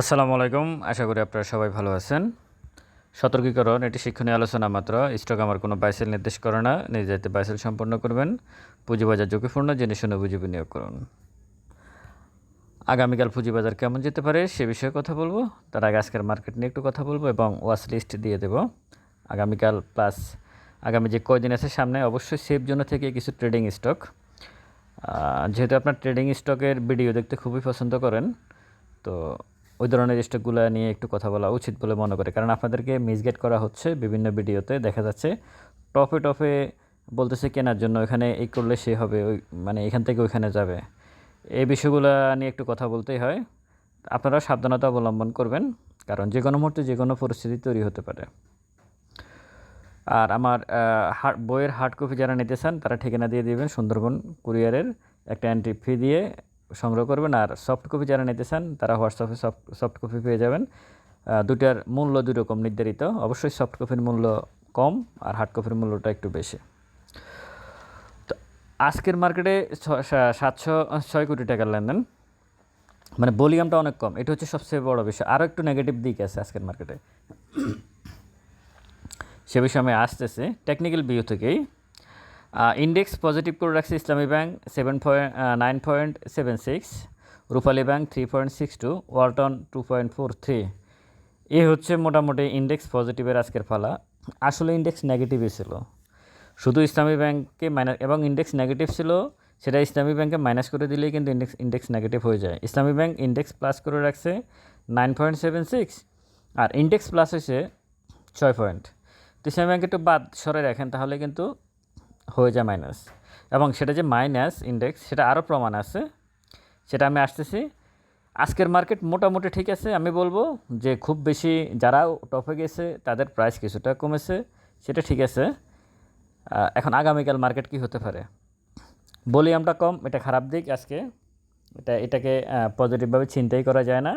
আসসালামু আলাইকুম। আশা করি আপনারা সবাই ভালো আছেন। সতর্কীকরণ, এটি শিক্ষণীয় আলোচনা মাত্র। স্টক আমার কোনো বাইসেল নির্দেশ করে না। নিজ দায়িত্বে বাইসেল সম্পন্ন করবেন। পুঁজিবাজার ঝুঁকিপূর্ণ জেনে শুনে বিনিয়োগ করুন। আগামীকাল পুঁজিবাজার কেমন যেতে পারে সে বিষয়ে কথা বলব। তার আগে আজকের মার্কেট নিয়ে একটু কথা বলব এবং ওয়াচ লিস্ট দিয়ে দেব। আগামীকাল প্লাস আগামী যে কয়দিন আছে সামনে, অবশ্যই সেফ জন্য থেকে কিছু ট্রেডিং স্টক। যেহেতু আপনার ট্রেডিং স্টকের ভিডিও দেখতে খুবই পছন্দ করেন, তো ওই ধরনের স্টকগুলো নিয়ে একটু কথা বলা উচিত বলে মনে করে। কারণ আপনাদেরকে মিসগেট করা হচ্ছে বিভিন্ন ভিডিওতে, দেখা যাচ্ছে টপে টপে বলতেছে কেনার জন্য এখানে এই করলে সে হবে, ওই মানে এখান থেকে ওইখানে যাবে। এই বিষয়গুলো নিয়ে একটু কথা বলতেই হয়। আপনারা সাবধানতা অবলম্বন করবেন, কারণ যে কোনো মুহূর্তে যে কোনো পরিস্থিতি তৈরি হতে পারে। আর আমার বইয়ের হার্ড কপি যারা নিতে চান, তারা ঠিকানা দিয়ে দিবেন সুন্দরবন কুরিয়ারের। একটা এন্ট্রি ফি দিয়ে সংগ্রহ করবেন আর সফট কপি যারা নিতে চান, তারা হোয়াটসঅ্যাপে সফট সফট কপি পেয়ে যাবেন। দুটার মূল্য দুই রকম নির্ধারিত। অবশ্যই সফট কপির মূল্য কম আর হার্ড কপির মূল্যটা একটু বেশি। তো আজকের মার্কেটে সাতশো, ছয় কোটি টাকার লেনদেন। মানে ভলিউমটা অনেক কম। এটা হচ্ছে সবচেয়ে বড় বিষয়। আরও একটু নেগেটিভ দিক আছে আজকের মার্কেটে সে বিষয়ে আমি আসতেছি। টেকনিক্যাল ভিউ থেকেই। ইন্ডেক্স পজিটিভ করে রাখছে Islami bank seven point nine point seven six Rupali bank three point six two Walton two point four three এ হচ্ছে মোটামুটি ইন্ডেক্স পজিটিভের আজকের ফালা আসলে ইন্ডেক্স নেগেটিভই ছিল। শুধু ইসলামী ব্যাংকে মাইনাস এবং ইন্ডেক্স নেগেটিভ ছিল, সেটা ইসলামী ব্যাংকে মাইনাস করে দিলেই কিন্তু ইন্ডেক্স ইন্ডেক্স নেগেটিভ হয়ে যায়। ইসলামী ব্যাংক ইন্ডেক্স প্লাস করে রাখছে নাইন পয়েন্ট সেভেন সিক্স আর ইন্ডেক্স প্লাস হয়েছে ছয় পয়েন্ট তো ইসলামী ব্যাংক একটু বাদ সরে রাখেন, তাহলে কিন্তু হয়ে যায় মাইনাস এবং সেটা যে মাইনাস ইন্ডেক্স সেটা আরও প্রমাণ আছে। সেটা আমি আসতেছি। আজকের মার্কেট মোটামুটি ঠিক আছে, আমি বলব যে খুব বেশি যারা টপে গেছে, তাদের প্রাইস কিছুটা কমেছে, সেটা ঠিক আছে। এখন আগামীকাল মার্কেট কি হতে পারে? ভলিউমটা কম, এটা খারাপ দিক আজকে। এটা, এটাকে পজিটিভভাবে চিন্তাই করা যায় না।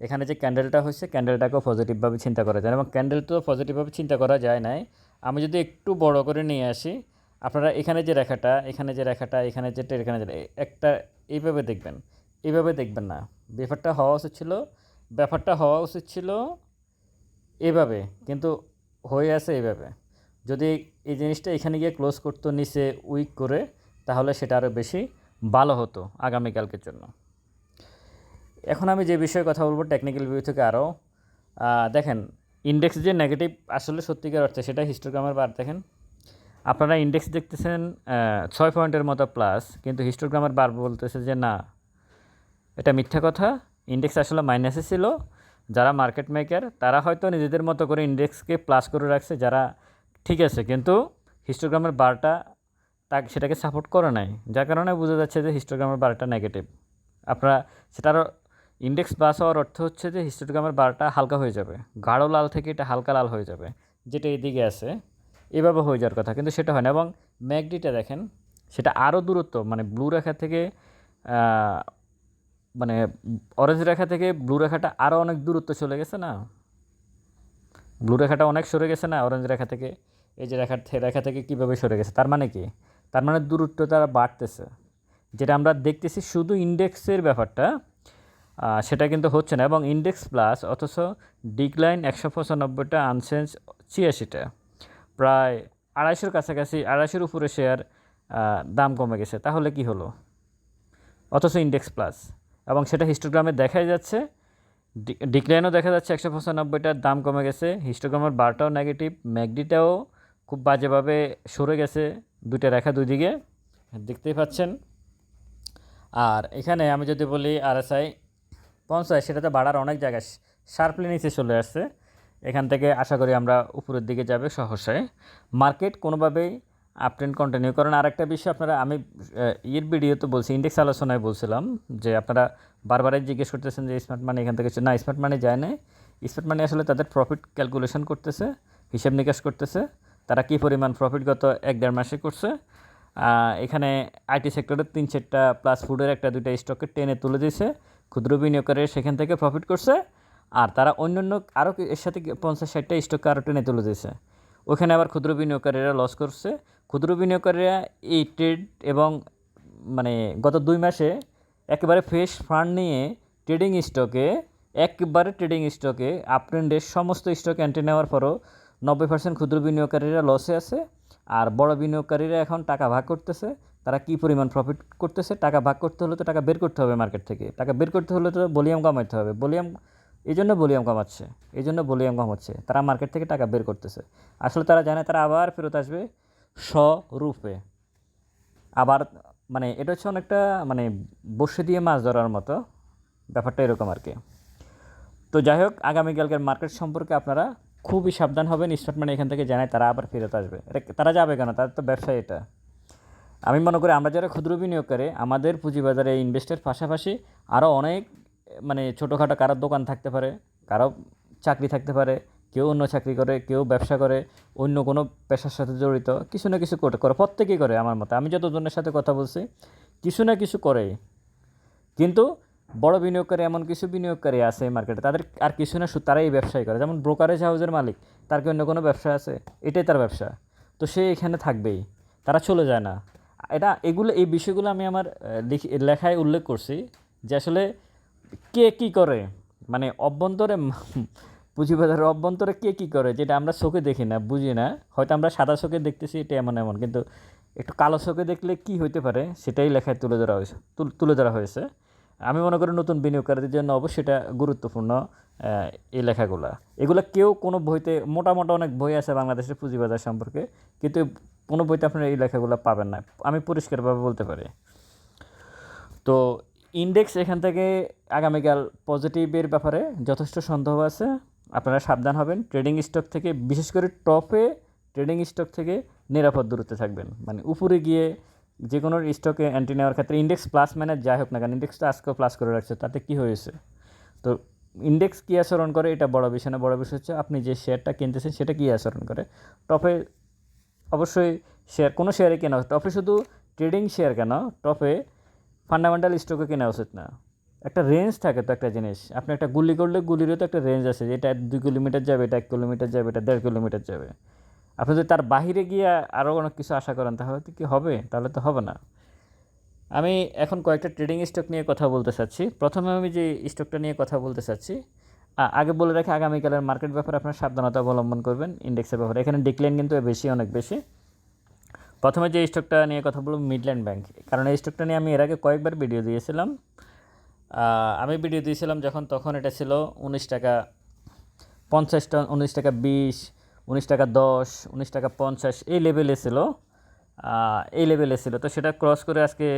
এখানে যে ক্যান্ডেলটা হয়েছে ক্যান্ডেলটাকেও পজিটিভভাবে চিন্তা করা যায় না। এবং ক্যান্ডেল তো পজিটিভভাবে চিন্তা করা যায় নাই। আমি যদি একটু বড় করে নিয়ে আসি আপনারা এখানে যে রেখাটা, এখানে যে রেখাটা, এখানে যেটা, এখানে একটা এইভাবে দেখবেন এইভাবে দেখবেন না। ব্যাপারটা হওয়া উচিত ছিল, ব্যাপারটা হওয়া উচিত ছিল এভাবে, কিন্তু হয়ে আছে এইভাবে যদি এই জিনিসটা এখানে গিয়ে ক্লোজ করতো, নিচে উইক করে, তাহলে সেটা আরও বেশি ভালো হতো আগামীকালকের জন্য। এখন আমি যে বিষয়ে কথা বলব টেকনিক্যাল ভিউ থেকে আরও দেখেন ইন্ডেক্স যে নেগেটিভ আসলে সত্যিকার অর্থে, সেটা হিস্টোগ্রামের বার দেখেন। আপনারা ইন্ডেক্স দেখতেছেন ছয় পয়েন্টের মতো প্লাস কিন্তু হিস্টোগ্রামের বার বলতেছে যে না, এটা মিথ্যা কথা। ইন্ডেক্স আসলে মাইনাসে ছিল। যারা মার্কেট মেকার তারা হয়তো নিজেদের মতো করে ইন্ডেক্সকে প্লাস করে রাখছে, যারা ঠিক আছে, কিন্তু হিস্টোগ্রামের বারটা তাকে, সেটাকে সাপোর্ট করে নাই, যার কারণে বোঝা যাচ্ছে যে হিস্টোগ্রামের বারটা নেগেটিভ আপনারা সেটারও ইন্ডেক্স বাস হওয়ার অর্থ হচ্ছে যে হিস্টোগ্রামের বারটা হালকা হয়ে যাবে। গাঢ় লাল থেকে এটা হালকা লাল হয়ে যাবে, যেটা এইদিকে আছে। এভাবে হয়ে যাওয়ার কথা, কিন্তু সেটা হয় না। এবং ম্যাকডিটা দেখেন, সেটা আরও দূরত্ব মানে ব্লু রেখা থেকে মানে অরেঞ্জ রেখা থেকে ব্লু রেখাটা আরও অনেক দূরত্ব চলে গেছে না? ব্লু রেখাটা অনেক সরে গেছে না অরেঞ্জ রেখা থেকে? এই যে রেখা রেখা থেকে কীভাবে সরে গেছে? তার মানে কি? তার মানে দূরত্ব তারা বাড়তেছে। যেটা আমরা দেখতেছি শুধু ইন্ডেক্সের ব্যাপারটা সেটা কিন্তু হচ্ছে না। এবং ইন্ডেক্স প্লাস অথচ ডিক্লাইন একশো পঁচানব্বইটা আনসেন্স ছিয়াশিটা। প্রায় আড়াইশোর কাছাকাছি, আড়াইশোর উপরে শেয়ার দাম কমে গেছে। তাহলে কি হলো? অথচ ইন্ডেক্স প্লাস এবং সেটা হিস্টোগ্রামে দেখাই যাচ্ছে। ডিক্লাইনও দেখা যাচ্ছে একশো পঁচানব্বইটার, দাম কমে গেছে। হিস্টোগ্রামের বারটাও নেগেটিভ ম্যাগডিটাও খুব বাজেভাবে সরে গেছে দুইটা রেখা দুই দিকে দেখতেই পাচ্ছেন। আর এখানে আমি যদি বলি আর আরএসআই পঞ্চাশ সেটাতে বাড়ার অনেক জায়গায় শার্পলি নিচে চলে আসছে। এখান থেকে আশা করি আমরা উপরের দিকে যাবে সহসায় মার্কেট কোনোভাবেই আপট্রেন্ড কন্টিনিউ করেন আর একটা বিষয় আপনারা, আমি ইয়ের ভিডিওতে বলছি ইন্ডেক্স আলোচনায় বলছিলাম যে আপনারা বারবারই জিজ্ঞেস করতেছেন যে স্মার্ট মানি এখান থেকে না স্মার্ট মানি যায় না স্মার্ট মানি আসলে তাদের প্রফিট ক্যালকুলেশন করতেছে, হিসাব নিকাশ করতেছে। তারা কী পরিমাণ প্রফিট গত এক, দেড় মাসে করছে। এখানে আইটি সেক্টরের তিন চারটা প্লাস ফুডের একটা, দুইটা স্টকে টেনে তুলে দিয়েছে। ক্ষুদ্র বিনিয়োগকারী সেখান থেকে প্রফিট করছে। আর তারা অন্য অন্য আরও এর সাথে পঞ্চাশ ষাটটা স্টককে আরও টেনে তুলে দিয়েছে। ওখানে আবার ক্ষুদ্র বিনিয়োগকারীরা লস করছে। ক্ষুদ্র বিনিয়োগকারীরা এই ট্রেড এবং মানে গত দুই মাসে একেবারে ফ্রেশ ফান্ড নিয়ে ট্রেডিং স্টকে একবারে ট্রেডিং স্টকে আপট্রেন্ডের সমস্ত স্টক এন্ট্রি নেওয়ার পরও নব্বই পার্সেন্ট ক্ষুদ্র বিনিয়োগকারীরা লসে আছে। আর বড় বিনিয়োগকারীরা এখন টাকা ভাগ করতেছে। তারা কী পরিমাণ প্রফিট করতেছে? টাকা ভাগ করতে হলে তো টাকা বের করতে হবে মার্কেট থেকে। টাকা বের করতে হলে তো ভলিউম কমাইতে হবে। ভলিউম এই জন্য ভলিউম কমাচ্ছে এই জন্য ভলিউম কমাচ্ছে। তারা মার্কেট থেকে টাকা বের করতেছে। আসলে তারা জানে, তারা আবার ফেরত আসবে স্বরূপে। আবার মানে এটা হচ্ছে অনেকটা মানে বসে দিয়ে মাছ ধরার মতো ব্যাপারটা এরকম আর কি। তো যাই হোক আগামীকালকের মার্কেট সম্পর্কে আপনারা খুবই সাবধান হবেন স্টেটমেন্ট এখান থেকে জানায় তারা আবার ফেরত আসবে। এটা তারা যাবে কেন? তাদের তো ব্যবসা এটা। আমি মনে করি আমরা যারা ক্ষুদ্র বিনিয়োগকারী, আমাদের পুঁজিবাজারে ইনভেস্টের পাশাপাশি আরও অনেক মানে ছোটোখাটো কারোর দোকান থাকতে পারে কারও চাকরি থাকতে পারে, কেউ অন্য চাকরি করে, কেউ ব্যবসা করে, অন্য কোনো পেশার সাথে জড়িত, কিছু না কিছু করে প্রত্যেকেই করে আমার মতে। আমি যতজনের সাথে কথা বলছি, কিছু না কিছু করে। কিন্তু বড় বিনিয়োগকারী এমন কিছু বিনিয়োগকারী আছে মার্কেটে তাদের আর কিছু না শু- এই ব্যবসায়ী করে। যেমন ব্রোকারেজ হাউসের মালিক, তার কি অন্য কোনো ব্যবসা আছে? এটাই তার ব্যবসা। তো সে এখানে থাকবেই, তারা চলে যায় না। এটা, এগুলো, এই বিষয়গুলো আমি আমার লিখি- লেখায় উল্লেখ করছি যে আসলে কে কী করে? মানে অভ্যন্তরে পুঁজিবাজারের অভ্যন্তরে কে কী করে? যেটা আমরা চোখে দেখি না, বুঝি না। হয়তো আমরা সাদা চোখে দেখতেছি, এটা এমন এমন। কিন্তু একটু কালো চোখে দেখলে কি হইতে পারে, সেটাই লেখায় তুলে ধরা হয়েছে, তুলে ধরা হয়েছে। আমি মনে করি নতুন বিনিয়োগকারীদের জন্য অবশ্যই এটা গুরুত্বপূর্ণ এই লেখাগুলা। এগুলো কেউ কোনো বইতে, মোটা মোটা অনেক বই আছে বাংলাদেশের পুঁজিবাজার সম্পর্কে, কিন্তু কোনো বইতে আপনারা এই লেখাগুলো পাবেন না। আমি পরিষ্কারভাবে বলতে পারি। তো ইন্ডেক্স এখান থেকে আগামীকাল পজিটিভের ব্যাপারে যথেষ্ট সন্দেহ আছে। আপনারা সাবধান হবেন। ট্রেডিং স্টক থেকে, বিশেষ করে টপে ট্রেডিং স্টক থেকে নিরাপদ দূরত্বে থাকবেন। মানে উপরে গিয়ে যে কোনো স্টকে এন্ট্রি নেওয়ার ক্ষেত্রে ইন্ডেক্স প্লাস মানে যাই হোক না কারণ ইন্ডেক্সটা আজকেও প্লাস করে রাখছে, তাতে কি হয়েছে? তো ইন্ডেক্স কী আচরণ করে? এটা বড় বিষয় না, বড় বিষয় হচ্ছে আপনি যে শেয়ারটা কিনতেছেন, সেটা কী আচরণ করে? টপে অবশ্যই শেয়ার কোনো শেয়ারে কেনা টপে শুধু ট্রেডিং শেয়ার কেন টপে ফান্ডামেন্টাল স্টকে কেনা উচিত না। একটা রেঞ্জ থাকে তো একটা জিনিস। আপনি একটা গুলি করলে গুলিরও তো একটা রেঞ্জ আছে। যেটা দুই কিলোমিটার যাবে, এটা এক কিলোমিটার যাবে, এটা দেড় কিলোমিটার যাবে। আপনি যদি তার বাহিরে গিয়ে আরও অনেক কিছু আশা করেন, তাহলে তো কি হবে? তাহলে তো হবে না। আমি এখন কয়েকটা ট্রেডিং স্টক নিয়ে কথা বলতে চাচ্ছি। প্রথমে আমি যে স্টকটা নিয়ে কথা বলতে চাচ্ছি আগে বলে রাখি, আগামীকালের মার্কেট ব্যাপারে আপনার সাবধানতা অবলম্বন করবেন ইন্ডেক্সের ব্যাপারে। এখানে ডিক্লাইন কিন্তু বেশি, অনেক বেশি। প্রথমে যে স্টকটা নিয়ে কথা বলব মিডল্যান্ড ব্যাংক কারণ এই স্টকটা নিয়ে আমি এর আগে কয়েকবার ভিডিও দিয়েছিলাম। আমি ভিডিও দিয়েছিলাম যখন, তখন এটা ছিল উনিশ টাকা পঞ্চাশ টা উনিশ টাকা বিশ, উনিশ টাকা দশ, উনিশ টাকা পঞ্চাশ, এই লেভেলে ছিল। এই লেভেলে ছিল। তো সেটা ক্রস করে আজকে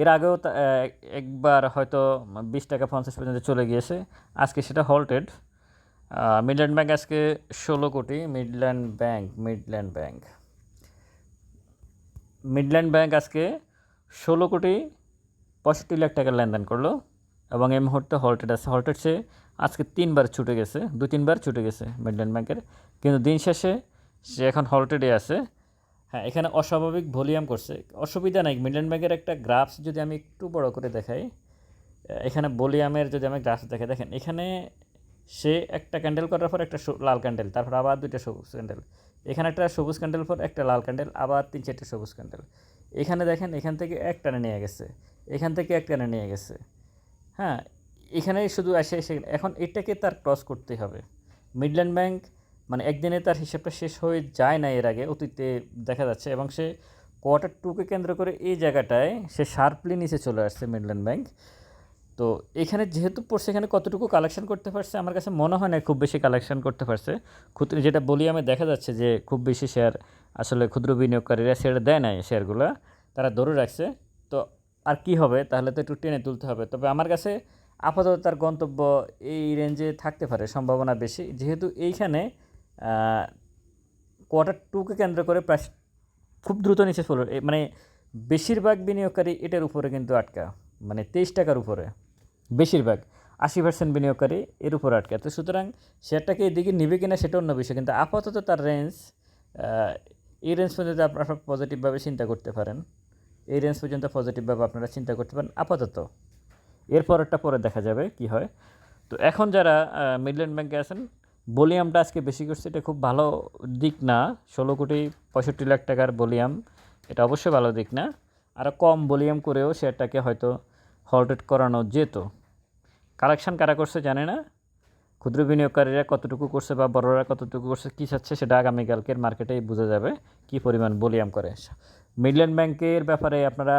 এর আগেও একবার হয়তো বিশ টাকা পঞ্চাশ পর্যন্ত চলে গিয়েছে। আজকে সেটা হল্টেড মিডল্যান্ড ব্যাংক আজকে ষোলো কোটি। Midland bank Midland bank Midland bank আজকে ষোলো কোটি পঁয়ষট্টি লাখ টাকার লেনদেন করল এবং এই মুহূর্তে হল্টেড আছে। হল্টেড সে আজকে তিনবার ছুটে গেছে দু তিনবার ছুটে গেছে মিডল্যান্ড ব্যাংকের কিন্তু দিন শেষে সে এখন হল্টেডে আছে। হ্যাঁ এখানে অস্বাভাবিক ভলিউম করছে। অসুবিধা নাই। মিডল্যান্ড ব্যাংকের একটা গ্রাফস যদি আমি একটু বড় করে দেখাই এখানে ভলিউমের যদি আমি গ্রাফস দেখে, দেখেন, এখানে সে একটা ক্যান্ডেল করার পর একটা লাল ক্যান্ডেল তারপর আবার দুইটা সবুজ ক্যান্ডেল এখানে একটা সবুজ ক্যান্ডেল পর একটা লাল ক্যান্ডেল আবার তিন চারটে সবুজ ক্যান্ডেল এখানে দেখেন, এখান থেকে এক টানে নিয়ে গেছে, এখান থেকে এক টানে নিয়ে গেছে। হ্যাঁ এখানে শুধু আসে এসে এখন এটাকে তার ক্রস করতে হবে। মিডল্যান্ড ব্যাংক মানে একদিনে তার হিসাবটা শেষ হয়ে যায় না এর আগে, অতীতে দেখা যাচ্ছে, এবং সে কোয়ার্টার টুকে কেন্দ্র করে এই জায়গাটায় সে শার্পলি নিচে চলে আসছে মিডল্যান্ড ব্যাংক তো এখানে যেহেতু পড়ছে, এখানে কতটুকু কালেকশন করতে পারছে, আমার কাছে মনে হয় না খুব বেশি কালেকশন করতে পারছে। ক্ষুদ্র যেটা বলি আমি, দেখা যাচ্ছে যে খুব বেশি শেয়ার আসলে ক্ষুদ্র বিনিয়োগকারীরা শেয়ার দেয় নাই শেয়ারগুলো তারা ধরে রাখছে। তো আর কি হবে? তাহলে তো একটু টেনে তুলতে হবে। তবে আমার কাছে আপাতত তার গন্তব্য এই রেঞ্জে থাকতে পারে, সম্ভাবনা বেশি। যেহেতু এইখানে কোয়ার্টার টুকে কেন্দ্র করে প্রায় খুব দ্রুত নিচে চলে মানে বেশিরভাগ বিনিয়োগকারী এটার উপরে কিন্তু আটকা মানে তেইশ টাকার উপরে। বেশিরভাগ আশি পার্সেন্ট বিনিয়োগকারী এর উপর আটকা তো সুতরাং শেয়ারটাকে এদিকে নিবে কিনা সেটা অন্য বিষয়, কিন্তু আপাতত তার রেঞ্জ এই রেঞ্জ পর্যন্ত আপনারা পজিটিভভাবে চিন্তা করতে পারেন। এই রেঞ্জ পর্যন্ত পজিটিভভাবে আপনারা চিন্তা করতে পারেন আপাতত। এরপরেরটা পরে দেখা যাবে কি হয়। তো এখন যারা মিডল্যান্ড ব্যাংকে আছেন ভলিউমটা আজকে বেশি করছে, এটা খুব ভালো দিক না। ষোলো কোটি পঁয়ষট্টি লাখ টাকার ভলিউম এটা অবশ্যই ভালো দিক না। আরও কম ভলিউম করেও শেয়ারটাকে হয়তো হল্টেড করানো যেত। কালেকশন কারা করছে জানে না? ক্ষুদ্র বিনিয়োগকারীরা কতটুকু করছে বা বড়রা কতটুকু করছে, কী চাচ্ছে সেটা আগামীকালকের মার্কেটেই বোঝা যাবে, কী পরিমাণ বলিয়াম করে। মিডল্যান্ড ব্যাংকের ব্যাপারে আপনারা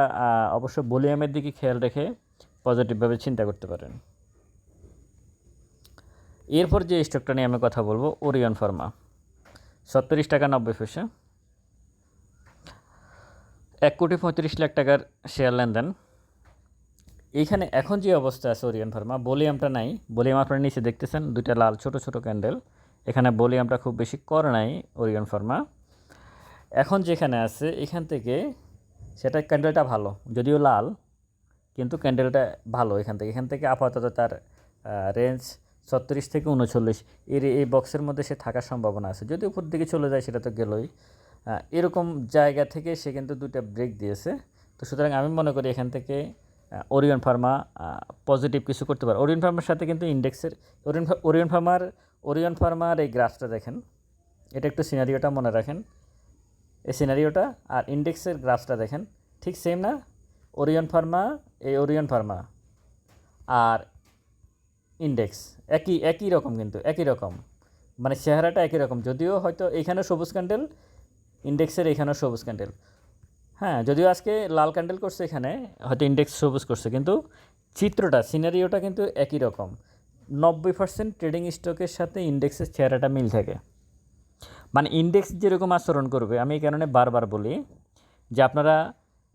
অবশ্য বলিয়ামের দিকে খেয়াল রেখে পজিটিভভাবে চিন্তা করতে পারেন। এরপর যে স্টকটা নিয়ে আমি কথা বলব, ওরিয়ন ফার্মা। সত্তরিশ টাকা নব্বই পয়সা। এক কোটি পঁয়ত্রিশ লাখ টাকার শেয়ার লেনদেন। এইখানে এখন যে অবস্থা আছে ওরিয়ন ফার্মা বলিয়ামটা নাই। বলিয়াম আপনারা নিচে দেখতেছেন, দুইটা লাল ছোট ছোট ক্যান্ডেল। এখানে বলিয়ামটা খুব বেশি করে নাই ওরিয়ন ফার্মা। এখন যেখানে আছে, এখান থেকে সেটা ক্যান্ডেলটা ভালো, যদিও লাল, কিন্তু ক্যান্ডেলটা ভালো এখান থেকে। এখান থেকে আপাতত তার রেঞ্জ ছত্রিশ থেকে উনচল্লিশ। এর, এই বক্সের মধ্যে সে থাকার সম্ভাবনা আছে। যদি উপর দিকে চলে যায়, সেটা তো গেলই। এরকম জায়গা থেকে সে কিন্তু দুইটা ব্রেক দিয়েছে। তো সুতরাং আমি মনে করি এখান থেকে ওরিয়ন ফার্মা পজিটিভ কিছু করতে পারে। ওরিয়ন ফার্মার সাথে কিন্তু ইন্ডেক্সের ওরিয়ন ওরিয়ন ফার্মার ওরিয়ন ফার্মার এই গ্রাফটা দেখেন। এটা একটু সিনারিওটা মনে রাখেন। এই সিনারিওটা আর ইন্ডেক্সের গ্রাফটা দেখেন। ঠিক সেম না? ওরিয়ন ফার্মা এই ওরিয়ন ফার্মা আর ইন্ডেক্স একই একই রকম কিন্তু, একই রকম। মানে চেহারাটা একই রকম। যদিও হয়তো এইখানেও সবুজ ক্যান্ডেল ইন্ডেক্সের এখানেও সবুজ ক্যান্ডেল হ্যাঁ যদিও আজকে লাল ক্যান্ডেল করছে এখানে, হয়তো ইন্ডেক্স সবুজ করছে, কিন্তু চিত্রটা সিনারিওটা কিন্তু একই রকম। নব্বই পার্সেন্ট ট্রেডিং স্টকের সাথে ইন্ডেক্সের চেহারাটা মিল থাকে। মানে ইন্ডেক্স যেরকম আচরণ করবে, আমি এই কারণে বারবার বলি যে আপনারা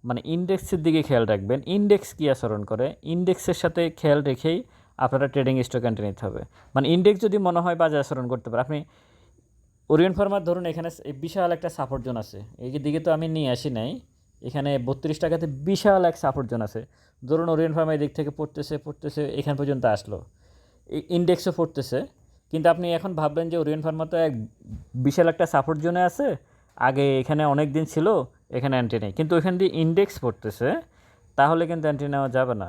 মানে ইন্ডেক্সের দিকে খেয়াল রাখবেন। ইন্ডেক্স কী আচরণ করে? ইন্ডেক্সের সাথে খেয়াল রেখেই আপনারা ট্রেডিং স্টক এন্ট্রি নিতে হবে। মানে ইন্ডেক্স যদি মনে হয় বাজে আচরণ করতে পারে, আপনি ওরিয়ন ফার্মার ধরুন এখানে বিশাল একটা সাপোর্ট জোন আছে। এই দিকে তো আমি নিয়ে আসি নাই। এখানে বত্রিশ টাকাতে বিশাল এক সাপোর্ট জোন আছে। ধরুন ওরিয়ন ফার্মা এদিক থেকে পড়তেছে পড়তেছে, এখান পর্যন্ত আসলো। ইন্ডেক্সও পড়তেছে। কিন্তু আপনি এখন ভাববেন যে ওরিয়ন ফার্মা তো এক বিশাল একটা সাপোর্ট জোনে আছে। আগে এখানে অনেক দিন ছিল, এখানে অ্যান্টি নেই। কিন্তু ওইখান দিয়ে ইন্ডেক্স পড়তেছে, তাহলে কিন্তু অ্যান্টি নেওয়া যাবে না।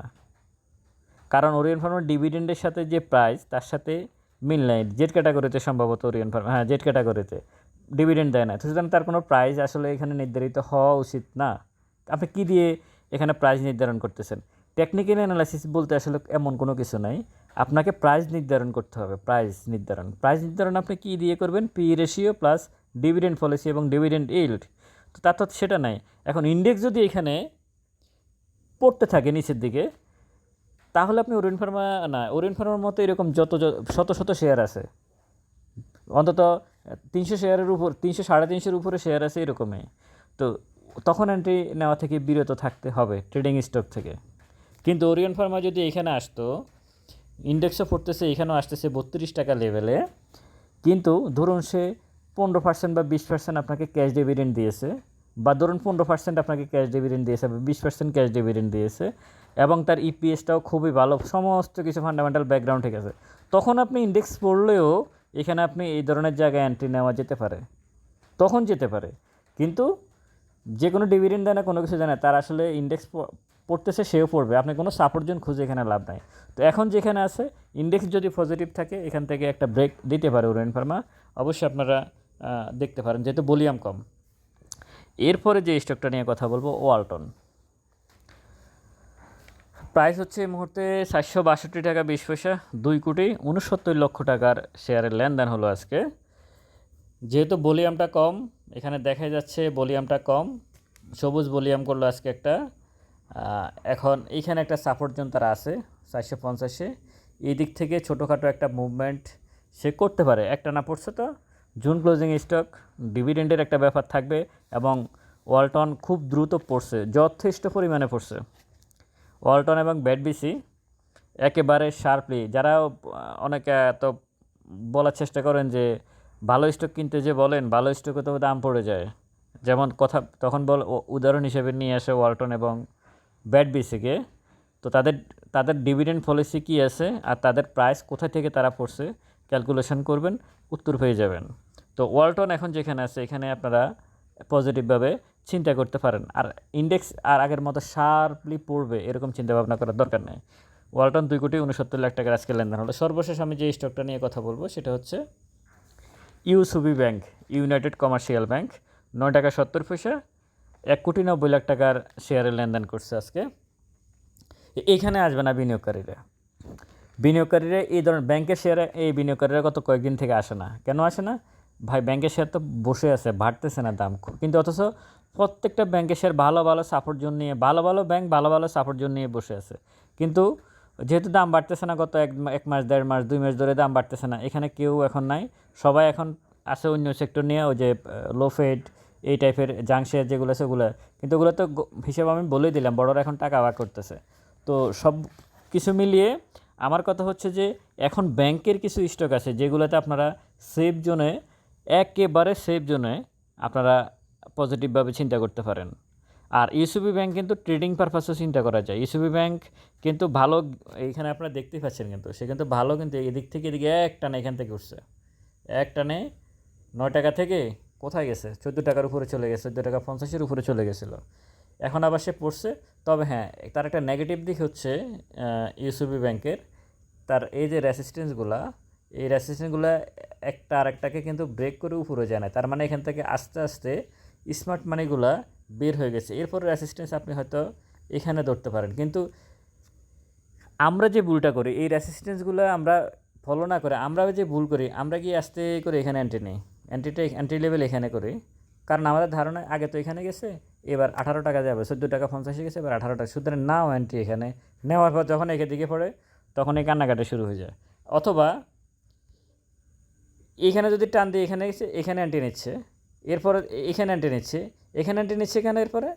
কারণ ওরিয়ন ফার্মার ডিভিডেন্ডের সাথে যে প্রাইস তার সাথে মিল নাই। জেড ক্যাটাগরিতে সম্ভবত ওরিয়ন ফার্মা হ্যাঁ জেড ক্যাটাগরিতে ডিভিডেন্ড দেয় না। সুতরাং তার কোনো প্রাইস আসলে এখানে নির্ধারিত হওয়া উচিত না। আপনি কী দিয়ে এখানে প্রাইস নির্ধারণ করতেছেন? টেকনিক্যাল অ্যানালাইসিস বলতে আসলে এমন কোনো কিছু নাই। আপনাকে প্রাইস নির্ধারণ করতে হবে প্রাইস নির্ধারণ। প্রাইস নির্ধারণ আপনি কী দিয়ে করবেন? P ratio plus dividend policy এবং ডিভিডেন্ড ইল্ড তো তার তো সেটা নাই। এখন ইন্ডেক্স যদি এখানে পড়তে থাকে নিচের দিকে, তাহলে আপনি ওরিয়ন ফার্মা, না ওরিয়ন ফার্মার মতো এরকম যত শত শত শেয়ার আছে, অন্তত তিনশো শেয়ারের উপর, তিনশো সাড়ে তিনশোর উপরে শেয়ার আছে এরকমই। তো তখন এন্ট্রি নেওয়া থেকে বিরত থাকতে হবে ট্রেডিং স্টক থেকে। কিন্তু ওরিয়ন ফার্মা যদি এখানে আসতো ইন্ডেক্সও পড়তেছে, এখানেও আসতেছে বত্রিশ টাকা লেভেলে কিন্তু ধরুন সে পনেরো পার্সেন্ট বা বিশ পার্সেন্ট আপনাকে ক্যাশ ডিভিডেন্ড দিয়েছে, বা ধরুন পনেরো পার্সেন্ট আপনাকে ক্যাশ ডিভিডেন্ড দিয়েছে, বা বিশ পার্সেন্ট ক্যাশ ডিভিডেন্ড দিয়েছে, এবং তার ইপিএসটাও খুবই ভালো, সমস্ত কিছু ফান্ডামেন্টাল ব্যাকগ্রাউন্ড ঠিক আছে। তখন আপনি ইন্ডেক্স পড়লেও এখানে আপনি এই ধরনের জায়গায় এন্ট্রি নেওয়া যেতে পারে, তখন যেতে পারে। কিন্তু যে কোনো ডিভিডেন্ড দেয় না, কোনো কিছু দেয় না, তার আসলে ইন্ডেক্স পড়তেছে, সেও পড়বে। আপনি কোনো সাপোর্ট জোন খুঁজে এখানে লাভ নাই। তো এখন যেখানে আছে ইন্ডেক্স যদি পজিটিভ থাকে, এখান থেকে একটা ব্রেক দিতে পারে ওরেন ফার্মা। অবশ্যই আপনারা দেখতে পারেন, যেহেতু ভলিউম কম। এরপরে যে স্টকটা নিয়ে কথা বলব, ওয়ালটন। প্রাইস হচ্ছে এই মুহূর্তে চারশো বাষট্টি টাকা বিশ পয়সা, দুই কোটি উনসত্তর লক্ষ টাকার শেয়ারের লেনদেন হলো আজকে। যেহেতু ভলিউমটা কম, এখানে দেখা যাচ্ছে ভলিউমটা কম, সবুজ ভলিউম করল আজকে একটা। এখন এইখানে একটা সাপোর্ট জোন তারা আছে চারশো পঞ্চাশে। এই দিক থেকে ছোটোখাটো একটা মুভমেন্ট সে করতে পারে। একটা না পড়ছে তো জুন ক্লোজিং স্টক ডিভিডেন্ডের একটা ব্যাপার থাকবে এবং ওয়ালটন খুব দ্রুত পড়ছে, যথেষ্ট পরিমাণে পড়ছে। ওয়ালটন এবং ব্যাডবিসি একেবারে শার্পলি। যারা অনেকে তো বলার চেষ্টা করেন যে ভালো স্টক কিনতে যে বলেন, ভালো স্টকে তো দাম পড়ে যায়। যেমন কথা, তখন বল উদাহরণ হিসেবে নিয়ে আসে ওয়ালটন এবং ব্যাডবিসিকে তো তাদের তাদের ডিভিডেন্ড পলিসি কী আছে আর তাদের প্রাইস কোথা থেকে তারা পড়ছে ক্যালকুলেশন করবেন, উত্তর পেয়ে যাবেন। তো ওয়ালটন এখন যেখানে আছে, এখানে আপনারা পজিটিভভাবে চিন্তা করতে পারেন। আর ইন্ডেক্স আর আগের মতো শার্পলি পড়বে এরকম চিন্তা ভাবনা করার দরকার নেই। ওয়ালটন দুই কোটি উনসত্তর লাখ টাকার আজকে লেনদেন হলো। সর্বশেষ আমি যে স্টকটা নিয়ে কথা বলব সেটা হচ্ছে UCB bank united commercial bank নয় টাকা সত্তর পয়সা, এক কোটি নব্বই লাখ টাকার শেয়ারের লেনদেন করছে আজকে। এইখানে আসবে না বিনিয়োগকারীরা। বিনিয়োগকারীরা এই ধরনের ব্যাংকের শেয়ারে এই বিনিয়োগকারীরা গত কয়েকদিন থেকে আসে না। কেন আসে না? ভাই, ব্যাংকের শেয়ার তো বসে আছে, বাড়তেছে না দাম। কিন্তু অথচ প্রত্যেকটা ব্যাংকের শেয়ার ভালো ভালো সাপোর্ট জোন নিয়ে, ভালো ভালো ব্যাংক ভালো ভালো সাপোর্ট জোন নিয়ে বসে আছে। কিন্তু যেহেতু দাম বাড়তেছে না, গত এক এক মাস, দেড় মাস, দুই মাস ধরে দাম বাড়তেছে না, এখানে কেউ এখন নাই। সবাই এখন আছে অন্য সেক্টর নিয়ে, ওই যে লো ফেড এই টাইপের জাং শেয়ার যেগুলো আছে ওগুলো। কিন্তু ওগুলো তো হিসেবে আমি বলেই দিলাম, বড়রা এখন টাকা আবার করতেছে। তো সব কিছু মিলিয়ে আমার কথা হচ্ছে যে, এখন ব্যাংকের কিছু স্টক আছে যেগুলোতে আপনারা সেফ জোনে, একেবারে সেফ জোনে আপনারা পজিটিভভাবে চিন্তা করতে পারেন। আর ইউসিবি ব্যাংক কিন্তু ট্রেডিং পারপাসও চিন্তা করা যায়। ইউসিবি ব্যাংক কিন্তু ভালো, এইখানে আপনারা দেখতেই পাচ্ছেন কিন্তু, সে কিন্তু ভালো কিন্তু এদিক থেকে এদিকে এক টানে এখান থেকে উঠছে। এক টানে নয় টাকা থেকে কোথায় গেছে? চোদ্দ টাকার উপরে চলে গেছে, চোদ্দ টাকা পঞ্চাশের উপরে চলে গেছিল। এখন আবার সে পড়ছে, তবে হ্যাঁ তার একটা নেগেটিভ দিক হচ্ছে ইউসিবি ব্যাংকের, তার এই যে রেসিস্টেন্সগুলা এই রেসিস্টেন্সগুলো একটা আরেকটাকে কিন্তু ব্রেক করে উপরে যায় না। তার মানে এখান থেকে আস্তে আস্তে স্মার্ট মানিগুলা বের হয়ে গেছে। এরপর রেসিস্টেন্স আপনি হয়তো এখানে ধরতে পারেন। কিন্তু আমরা যে ভুলটা করি, এই রেসিস্টেন্সগুলো আমরা ফলো না করে আমরা যে ভুল করি, আমরা কি আস্তে করে এখানে অ্যান্টি নিই? অ্যান্টিটা অ্যান্টি লেভেল এখানে করি। কারণ আমাদের ধারণা আগে তো এখানে গেছে, এবার আঠারো টাকা যাবে, চোদ্দ টাকা পঞ্চাশে গেছে, এবার আঠারো টাকা। সুতরাং নাও অ্যান্টি এখানে। নেওয়ার পর যখন একে দিকে পড়ে তখন এই কান্নাকাটা শুরু হয়ে যায়। অথবা এখানে যদি টান দিয়ে এখানে গেছে, এখানে অ্যান্টি নিচ্ছে। এরপরে এখানে অ্যান্টি নিচ্ছে। এখানে অ্যান্টি নিচ্ছে এখানে এরপরে?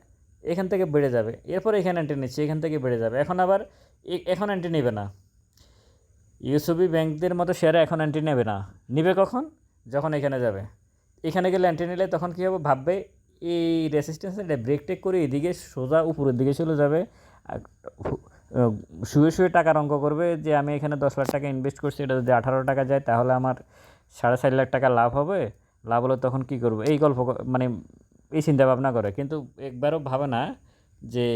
এখান থেকে বেড়ে যাবে। এরপরে এখানে অ্যান্টি নিচ্ছে, এখান থেকে বেড়ে যাবে। এখন আবার এখন অ্যান্টি নেবে না। ইউসবি ব্যাংকদের মতো শেয়ারে এখন অ্যান্টি নেবে না। নেবে কখন? যখন এখানে যাবে। এখানে গেলে অ্যান্টি নিলে তখন কী হবে? ভাববে, এই রেসিস্টেন্স এটা ব্রেক টেক করে এদিকে সোজা উপরের দিকে চলে যাবে। শুয়ে শুয়ে টাকার অঙ্ক করবে যে, আমি এখানে দশ লাখ টাকা ইনভেস্ট করছি, এটা যদি আঠারো টাকা যায়, তাহলে আমার সাড়ে চার লাখ টাকা লাভ হবে। লাভ হলে তখন কী করব? এই গল্প মানে এই চিন্তা ভাবনা করে। কিন্তু একবারও ভাবে না যে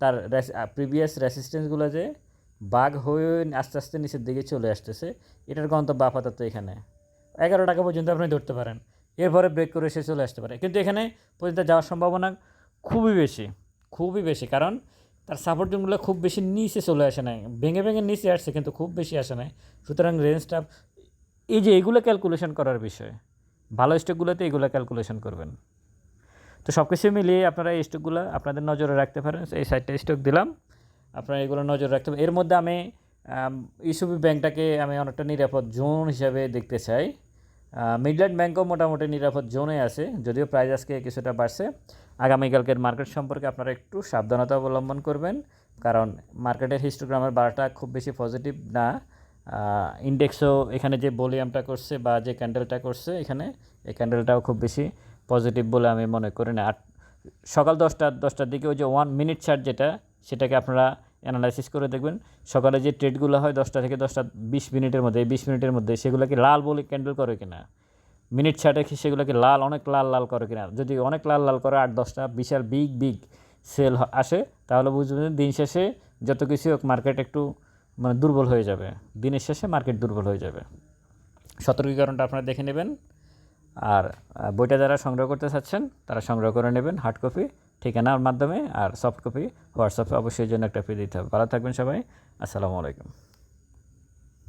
তার প্রিভিয়াস রেসিস্টেন্সগুলো যে বাঘ হয়ে আস্তে আস্তে নিচের দিকে চলে আসতেছে, এটার গন্তব্য আপাতত এখানে। এগারো টাকা পর্যন্ত আপনি ধরতে পারেন। এরপরে ব্রেক করে সে চলে আসতে পারে। কিন্তু এখানে পর্যন্ত যাওয়ার সম্ভাবনা খুবই বেশি খুবই বেশি। কারণ তার সাপোর্ট জোনগুলো খুব বেশি নিচে চলে আসে নাই। ভেঙে ভেঙে নিচে আসছে, কিন্তু খুব বেশি আসে নাই। সুতরাং রেঞ্জটা এই যে এগুলো ক্যালকুলেশন করার বিষয় ভালো স্টকগুলোতে এগুলো ক্যালকুলেশন করবেন। তো সব কিছু মিলিয়ে আপনারা এই স্টকগুলো আপনাদের নজরে রাখতে পারেন। এই সাইডটা স্টক দিলাম। আপনারা এগুলো নজরে রাখতে পারেন। এর মধ্যে আমি ইসুবি ব্যাংকটাকে আমি অনেকটা নিরাপদ জোন হিসাবে দেখতে চাই। মিডল্যান্ড ব্যাংকও মোটামুটি নিরাপদ জোনে আছে, যদিও প্রাইস আজকে কিছুটা বাড়ছে। আগামীকালকের মার্কেট সম্পর্কে আপনারা একটু সাবধানতা অবলম্বন করবেন। কারণ মার্কেটের হিস্টোগ্রামের বারোটা খুব বেশি পজিটিভ না। ইন্ডেক্সও এখানে যে ভলিউমটা করছে বা যে ক্যান্ডেলটা করছে, এখানে এই ক্যান্ডেলটাও খুব বেশি পজিটিভ বলে আমি মনে করি না। আর সকাল দশটা, দশটার দিকে ওই যে ওয়ান মিনিট চার্ট যেটা, সেটাকে আপনারা অ্যানালাইসিস করে দেখবেন। সকালে যে ট্রেডগুলো হয় দশটা থেকে দশটা বিশ মিনিটের মধ্যে, এই বিশ মিনিটের মধ্যে সেগুলোকে লাল বলে ক্যান্ডেল করে কিনা। মিনিট কি সেগুলোকে লাল, অনেক লাল লাল করে কিনা। যদি অনেক লাল লাল করে আট, দশটা বিশাল বিগ বিগ সেল আসে, তাহলে বুঝবেন দিন শেষে যত কিছু হোক মার্কেট একটু মানে দুর্বল হয়ে যাবে। দিনের শেষে মার্কেট দুর্বল হয়ে যাবে। সতর্কীকরণটা আপনারা দেখে নেবেন। আর বইটা যারা সংগ্রহ করতে চাচ্ছেন, তারা সংগ্রহ করে নেবেন হার্ড কপি ঠিকানার মাধ্যমে, আর সফট কপি হোয়াটসঅ্যাপে অবশ্যই জন্য একটা ফি দিতে হবে। ভালো থাকবেন সবাই। আসসালামু আলাইকুম।